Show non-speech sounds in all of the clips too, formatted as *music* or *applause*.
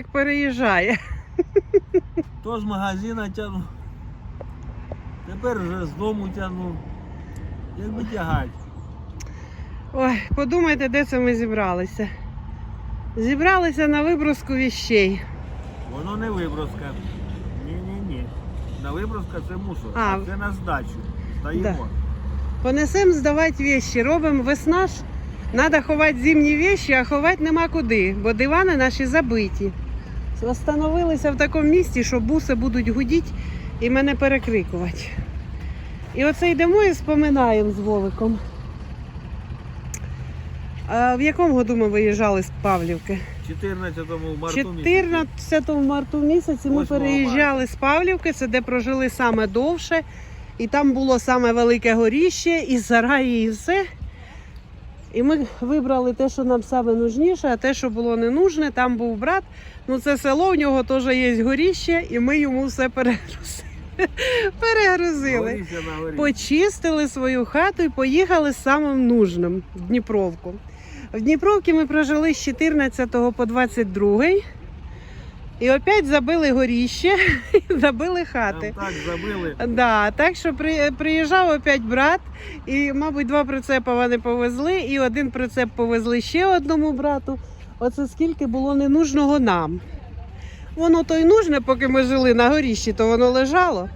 Вовик переїжджає. То з магазина тягну. Тепер вже з дому тягну. Якби тягати. Ой, подумайте, де це ми зібралися. Зібралися на виброску віщей. Воно не виброска. Ні-ні-ні. На виброска це мусор. А. А це на здачу. Здаємо. Да. Понесемо здавати вещі. Робимо весна ж. Треба ховати зимні вещі, а ховати нема куди, бо дивани наші забиті. Остановилися в такому місці, що буси будуть гудіти і мене перекрикувати. І оце йдемо і споминаємо з Вовиком. А в якому году ми виїжджали з Павлівки? 14-му марту 14 марту місяці ми 8 переїжджали з Павлівки, це де прожили саме довше. І там було саме велике горіще, і сараї, і все. І ми вибрали те, що нам саме нужніше, а те, що було не нужне, там був брат. Ну, це село, в нього теж є горіще, і ми йому все *laughs* перегрузили. перегрузили. Почистили свою хату і поїхали з самим нужним в Дніпровку. В Дніпровці ми прожили з 14 по 22. І опять забили горіще, *laughs* забили хати. Там так забили. Да, так що при, приїжджав опять брат, і, мабуть, два прицепи вони повезли, і один прицеп повезли ще одному брату. Оце скільки було ненужного нам. Воно то й нужне, поки ми жили на горіщі, то воно лежало.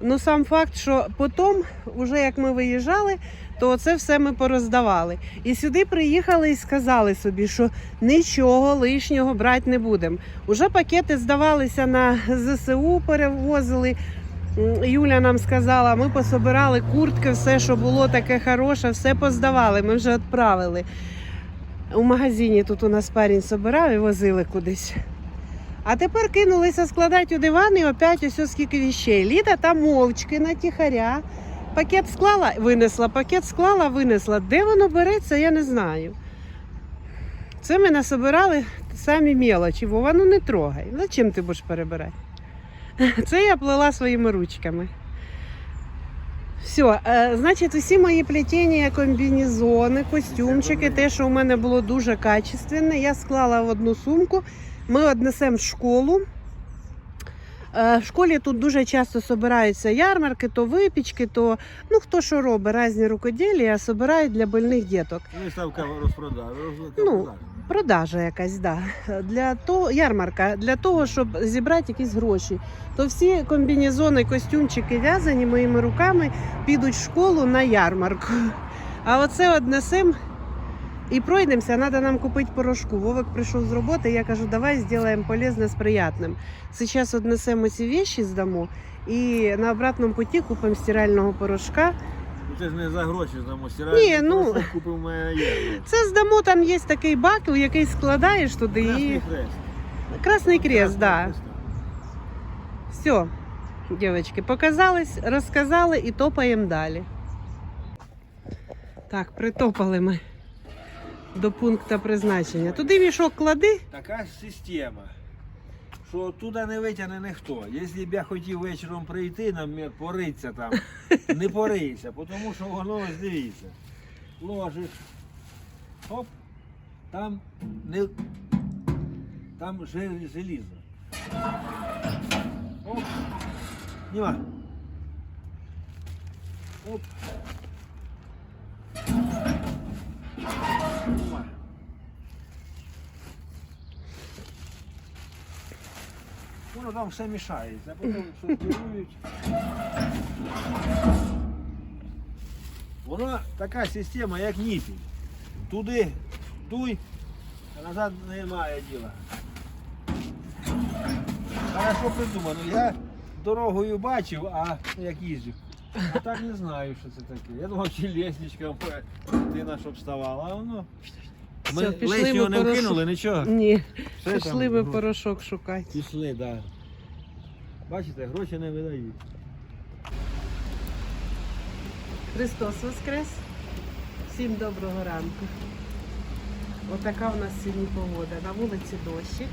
Ну сам факт, що потім, вже як ми виїжджали, то це все ми пороздавали. І сюди приїхали і сказали собі, що нічого лишнього брати не будемо. Уже пакети здавалися на ЗСУ, перевозили. Юля нам сказала, ми пособирали куртки, все, що було таке хороше, все поздавали. Ми вже відправили. У магазині тут у нас парень собирав і возили кудись. А тепер кинулися складати у диван і опять ось скільки віщей. Літа там мовчки на тихаря. Пакет склала, винесла, пакет склала, винесла. Де воно береться, я не знаю. Це ми насобирали самі мелочі, Вова, ну не трогай. Зачем ти будеш перебирати? *laughs* Це я плела своїми ручками. Все, значить, усі мої плетіння, комбінезони, костюмчики, те, що у мене було дуже качественне, я склала в одну сумку. Ми однесемо в школу. Е, В школі тут дуже часто збираються ярмарки, то випічки, то ну хто що робить, різні рукоділля, збирають для больних діток. Виставка розпродажу. Ну, Продажа якась, да. Для того, ярмарка, для того, щоб зібрати якісь гроші. То всі комбінезони, костюмчики в'язані моїми руками підуть в школу на ярмарку. А оце однесем і пройдемося. Треба нам купити порошку. Вовик прийшов з роботи, я кажу, давай зробимо полезне з приятним. Зараз однесемо ці вещи, здамо. І на обратному путі купимо стирального порошка. Ну, Це ж не за гроші здамо Ні, ну. Купив мене є. Це здамо, там є такий бак, у який складаєш туди і. Красний хрест. Красний крест, Красного да. Все, дівчатки, показались, розказали і топаємо далі. Так, притопали ми до пункту призначення. Туди мішок клади. Така система, що туди не витягне ніхто. Якщо б я хотів вечором прийти, наприклад, поритися там, *laughs* не порийся, тому що воно дивіться. Ложиш, оп, там не там желізо. Оп. Нема. Оп. Воно там все мішається, а потім сортирують. Вона така система, як ніпіль. Туди дуй, а назад немає діла. Хорошо придумано. Я дорогою бачив, а як їжджу. А так не знаю, що це таке. Я думав, чи лесничка дитина, щоб вставала, а воно. Ми Все, пішли лесню ми не порошок. вкинули, нічого. Ні, Все пішли там, ми ну. порошок шукати. Пішли, так. Да. Бачите, гроші не видають. Христос Воскрес! Всім доброго ранку. Отака у нас сьогодні погода. На вулиці дощик.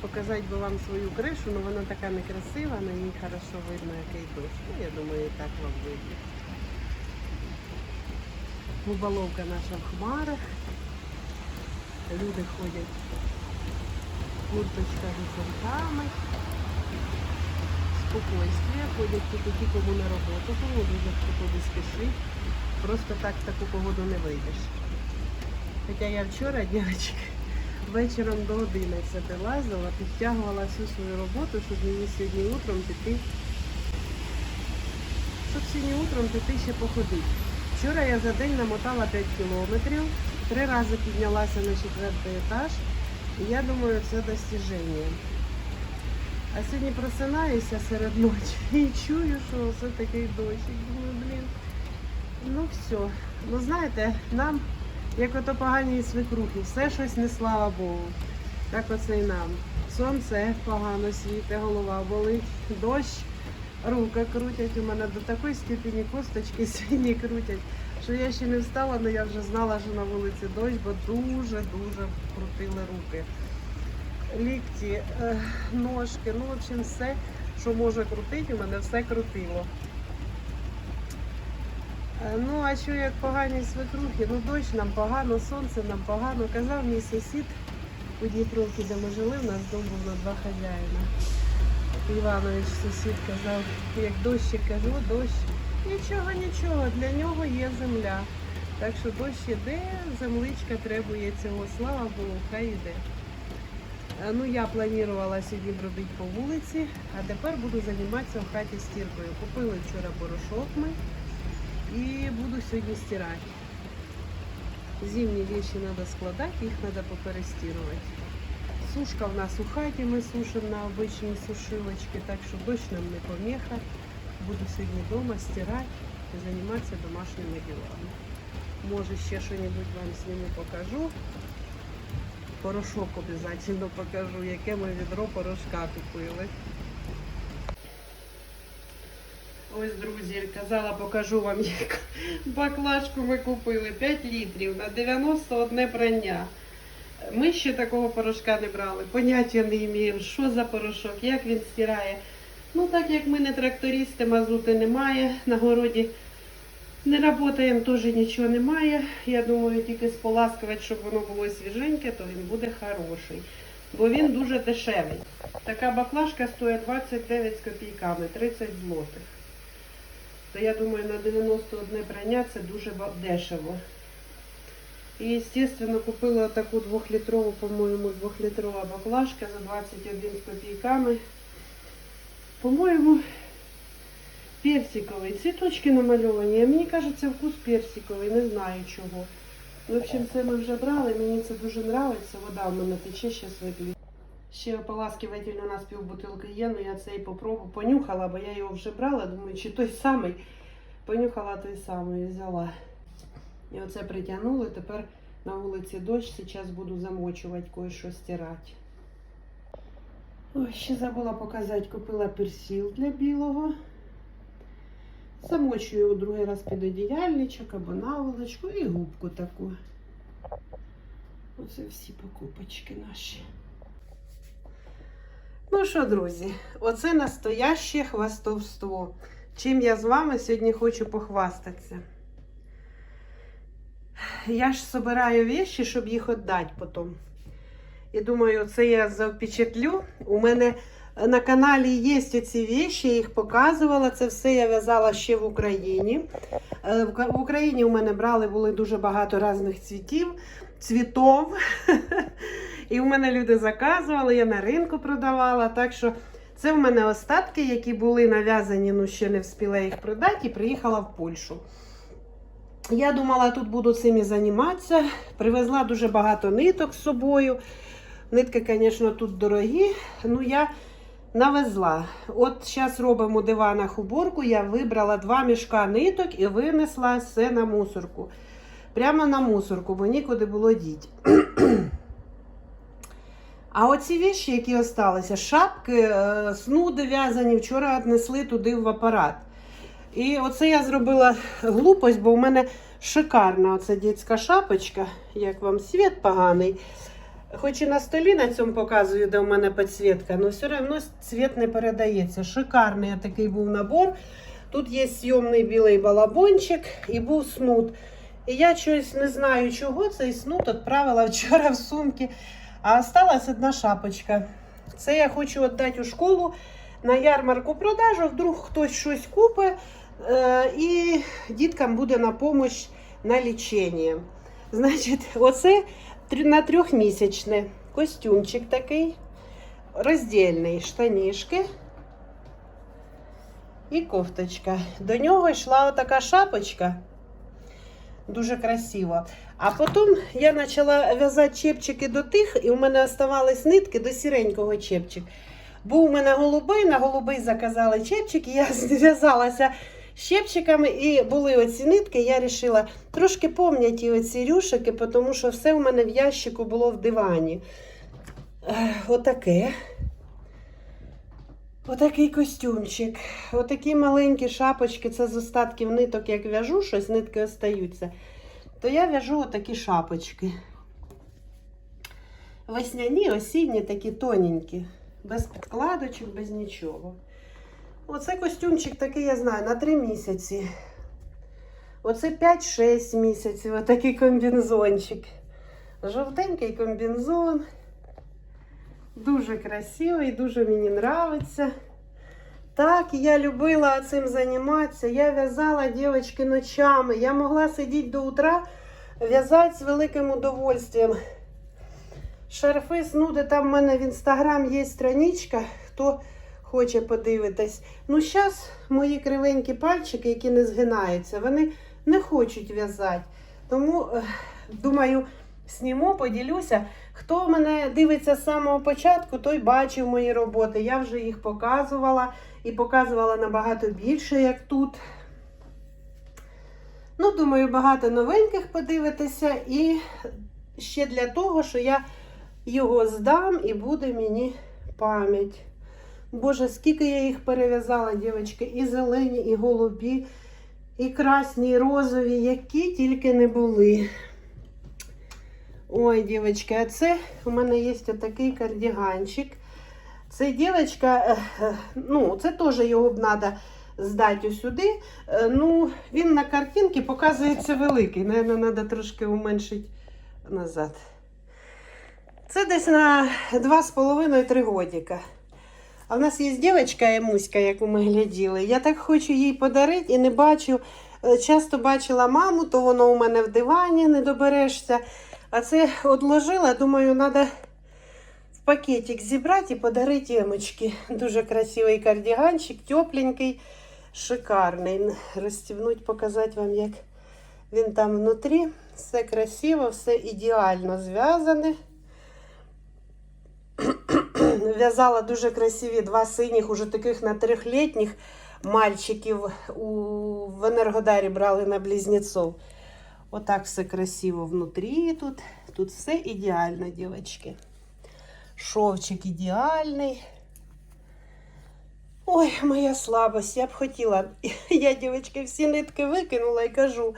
Показати би вам свою кришу, але вона така некрасива, на ній хорошо видно, який дощ. Ну, я думаю, і так вам видно. Губоловка наша в хмарах. Люди ходять Курточка висерками. Спокойствие. Ходять тільки ті, кому на роботу, кому дуже хто куди спішить. Просто так таку погоду не вийдеш. Хоча я вчора, дівчатки, вечором до 11 лазила, підтягувала всю свою роботу, щоб мені сьогодні утром піти. Щоб сьогодні утром піти ще походити. Вчора я за день намотала 5 кілометрів, три рази піднялася на четвертий етаж. І я думаю, це достіження. А сьогодні просинаюся серед ночі *laughs* і чую, що все такий дощик. Думаю, блін. Ну все. Ну знаєте, нам, як ото погані свекрухи, все щось не слава Богу. Так оце і нам. Сонце погано світе, голова болить, дощ, руки крутять. У мене до такої степені косточки *laughs* сьогодні крутять, що я ще не встала, але я вже знала, що на вулиці дощ, бо дуже-дуже крутили руки. Лікті, е, ножки, ну, в общем, все, що може крутити, у мене все крутило. Е, Ну, а що як погані свекрухи? Ну, дощ нам погано, сонце нам погано. Казав мій сусід у Дніпровці, де ми жили, у нас дом був на два хазяїна. Іванович сусід казав, як дощик, кажу, дощ. Нічого, нічого, для нього є земля. Так що дощ іде, земличка требує цього. Слава Богу, хай іде. Е, Ну, я планувала сьогодні бродити по вулиці, а тепер буду займатися в хаті стіркою. Купили вчора порошок ми і буду сьогодні стирати. Зимні вещи треба складати, їх треба поперестирувати. Сушка в нас у хаті, ми сушимо на обичній сушилочці, так що дощ нам не поміха. Буду сьогодні вдома стирати і займатися домашніми ділами. Може ще щось вам зніму покажу. Порошок обов'язково покажу, яке ми відро порошка купили. Ось, друзі, казала, покажу вам, *laughs* як баклажку ми купили 5 літрів на 91 прання. Ми ще такого порошка не брали, поняття не маємо, що за порошок, як він стирає. Ну, так як ми не трактористи, мазути немає, на городі не працюємо, теж нічого немає. Я думаю, тільки споласкувати, щоб воно було свіженьке, то він буде хороший. Бо він дуже дешевий. Така баклажка стоїть 29 з копійками, 30 злотих. То я думаю, на 91 прання це дуже дешево. І, звісно, купила таку двохлітрову, по-моєму, двохлітрова баклажка за 21 з копійками. По-моєму, персиковий. Цвіточки намальовані. А мені кажеться, вкус персиковий, не знаю чого. В общем, це ми вже брали, мені це дуже подобається. Вода в мене тече, ще виплю. Ще ополаскиватель у нас півбутилки є, але я цей попробую. Понюхала, бо я його вже брала, думаю, чи той самий. Понюхала той самий взяла. І оце притягнули. Тепер на вулиці дощ, зараз буду замочувати, кое-що стирати. Ой, ще забула показати, купила персил для білого. Замочую його другий раз під одіяльничок або наволочку і губку таку. Оце всі покупочки наші. Ну що, друзі, оце настояще хвастовство. Чим я з вами сьогодні хочу похвастатися. Я ж собираю вещи, щоб їх віддати потім. І думаю, це я завпечатлю. У мене на каналі є ці вещи, я їх показувала. Це все я в'язала ще в Україні. Е, В в Україні у мене брали були дуже багато різних цвітів, цвітов. *laughs* І у мене люди заказували, я на ринку продавала. Так що це в мене остатки, які були нав'язані, ну ще не встигла їх продати, і приїхала в Польщу. Я думала, тут буду цим і займатися. Привезла дуже багато ниток з собою. Нитки, звісно, тут дорогі. Ну, я навезла. От зараз робимо у диванах уборку. Я вибрала два мішка ниток і винесла все на мусорку. Прямо на мусорку, бо нікуди було діть. А оці віші, які залишилися, шапки, е, снуди в'язані, вчора віднесли туди в апарат. І оце я зробила глупость, бо у мене шикарна оця дітська шапочка, як вам світ поганий. Хоч і на столі на цьому показую, де у мене підсвітка, але все одно цвіт не передається. Шикарний такий був набор. Тут є зйомний білий балабончик і був снуд. І я щось не знаю, чого цей снуд відправила вчора в сумки А осталась одна шапочка. Це я хочу віддати у школу на ярмарку продажу. Вдруг хтось щось купить, е, і діткам буде на допомогу на лічення. Значить, оце на трьохмісячне костюмчик такий, роздільний штанішки і кофточка. До нього йшла отака шапочка. Дуже красиво. А потім я почала в'язати чепчики до тих, і у мене оставались нитки до сіренького чепчик. Був у мене голубий, на голубий заказали чепчик, і я *laughs* зв'язалася з чепчиками, і були оці нитки. Я вирішила трошки помняті оці рюшики, тому що все у мене в ящику було в дивані. Отаке. Отакий костюмчик. Отакі маленькі шапочки, це з остатків ниток, як в'яжу, щось нитки остаються. То я в'яжу отакі шапочки. Весняні, осінні, такі тоненькі, без підкладочок, без нічого. Оце костюмчик такий, я знаю, на 3 місяці. Оце 5-6 місяців, отакий комбінзончик. Жовтенький комбінзон. Дуже красивий, дуже мені подобається. Так, я любила цим займатися. Я в'язала дівчатки ночами. Я могла сидіти до утра, в'язати з великим удовольствием. Шарфи снуди, там в мене в інстаграм є страничка, хто хоче подивитись. Ну, зараз мої кривенькі пальчики, які не згинаються, вони не хочуть в'язати. Тому, думаю, сніму, поділюся. Хто мене дивиться з самого початку, той бачив мої роботи. Я вже їх показувала і показувала набагато більше, як тут. Ну, думаю, багато новеньких подивитися. І ще для того, що я його здам і буде мені пам'ять. Боже, скільки я їх перев'язала, дівчатки, і зелені, і голубі, і красні, і розові, які тільки не були. Ой, дівчатки, а це у мене є отакий кардіганчик. Це дівчатка, е, е, ну, це теж його б треба здати сюди. Ну, він на картинці показується великий. Наверно, треба трошки уменшити назад. Це десь на 2,5-3 годика. А в нас є дівчинка Емуська, яку ми гляділи. Я так хочу їй подарити і не бачу. Е, Часто бачила маму, то воно у мене в дивані не доберешся. А це одложила, думаю, треба в пакетик зібрати і подарити Емочки. Дуже красивий кардіганчик, тепленький, шикарний. Розстібнуть, показати вам, як він там внутрі. Все красиво, все ідеально зв'язане. В'язала дуже красиві два синіх, уже таких на трьохлітніх мальчиків у, в Енергодарі брали на близнецов. Отак все красиво внутрі тут. Тут все ідеально, дівчатки. Шовчик ідеальний. Ой, моя слабость, я б хотіла. *laughs* Я, дівчатки, всі нитки викинула і кажу,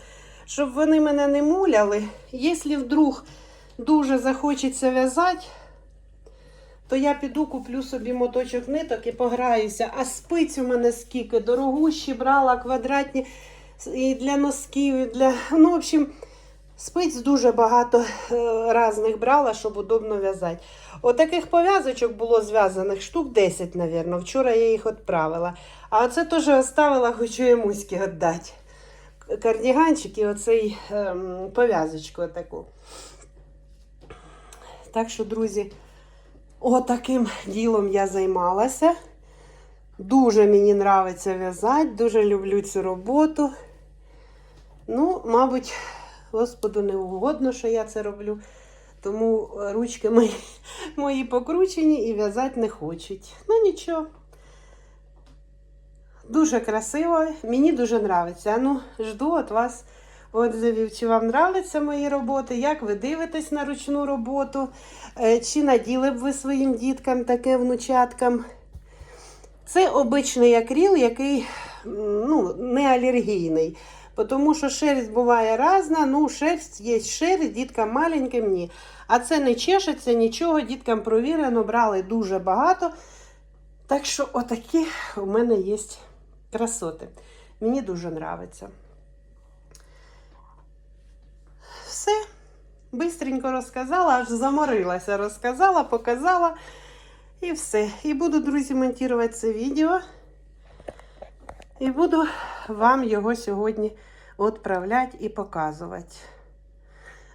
щоб вони мене не муляли. Якщо вдруг дуже захочеться в'язати, то я піду куплю собі моточок ниток і пограюся. А спиць у мене скільки, дорогущі брала, квадратні і для носків, і для. Ну, в общем, спиць дуже багато е, різних брала, щоб удобно в'язати. Отаких пов'язочок було зв'язаних штук 10, мабуть. Вчора я їх відправила. А оце теж оставила, хочу Емуськи віддати. Кардіганчик і оцей ем, пов'язочку отаку. Так що, друзі, отаким ділом я займалася. Дуже мені подобається в'язати, дуже люблю цю роботу. Ну, мабуть, Господу не угодно, що я це роблю. Тому ручки мої, *laughs* мої покручені і в'язати не хочуть. Ну нічого. Дуже красиво, мені дуже подобається. Ну, жду від вас отзивів, чи вам подобаються мої роботи, як ви дивитесь на ручну роботу, е, чи наділи б ви своїм діткам таке внучаткам. Це обичний акріл, який ну, не алергійний. Тому що шерсть буває різна, ну шерсть є шерсть, діткам маленьким ні. А це не чешеться, нічого, діткам провірено, брали дуже багато. Так що отакі у мене є красоти. Мені дуже подобається. Все. Бистренько розказала, аж заморилася. Розказала, показала і все. І буду, друзі, монтувати це відео. І буду вам його сьогодні відправляти і показувати.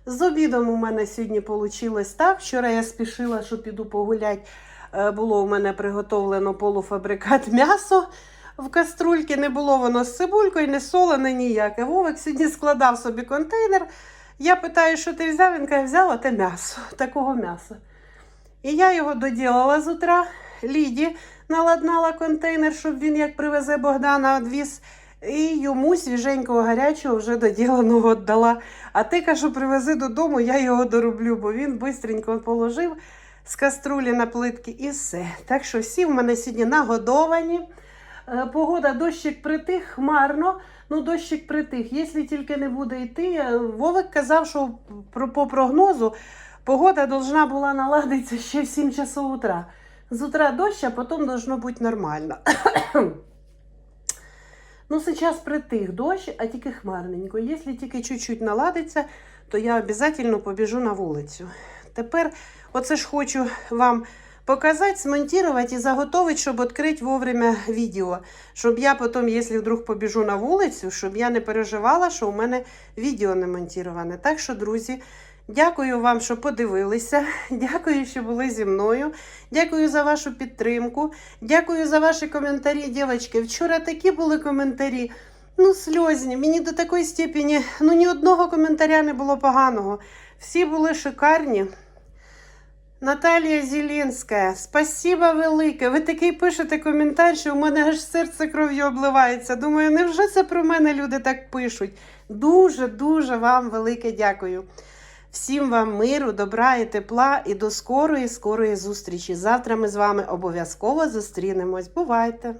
З обідом у мене сьогодні вийшло так. Вчора я спішила, що піду погуляти. Е, Було у мене приготовлено полуфабрикат м'ясо в каструльці. Не було воно з цибулькою, не солене ніяке. Вовик сьогодні складав собі контейнер. Я питаю, що ти взяв? Він каже, взяла те м'ясо, *laughs* такого м'яса. І я його доділала з утра. Ліді наладнала контейнер, щоб він як привезе Богдана відвіз. І йому свіженького гарячого вже доділеного віддала. А ти кажу, привези додому, я його дороблю, бо він бистренько положив з каструлі на плитки і все. Так що всі в мене сьогодні нагодовані. Е, Погода, дощик притих, хмарно. Ну, дощик притих. Якщо тільки не буде йти, е, Вовик казав, що по прогнозу погода должна була наладитися ще в 7 часов утра. З утра дощ, а потім должно бути нормально. *coughs* Ну, зараз притих дощ, а тільки хмарненько. Якщо тільки чуть-чуть наладиться, то я обов'язково побіжу на вулицю. Тепер оце ж хочу вам показати, смонтувати і заготовити, щоб відкрити вовремя відео. Щоб я потім, якщо вдруг побіжу на вулицю, щоб я не переживала, що у мене відео не монтіроване. Так що, друзі, дякую вам, що подивилися. *laughs* Дякую, що були зі мною. Дякую за вашу підтримку. Дякую за ваші коментарі, дівчатки. Вчора такі були коментарі. Ну, сльозні. Мені до такої степені, ну ні одного коментаря не було поганого. Всі були шикарні. Наталія Зілінська, спасіба велике. Ви такий пишете коментар, що у мене аж серце кров'ю обливається. Думаю, невже це про мене люди так пишуть? Дуже, дуже вам велике дякую. Всім вам миру, добра і тепла і до скорої, скорої зустрічі. Завтра ми з вами обов'язково зустрінемось. Бувайте!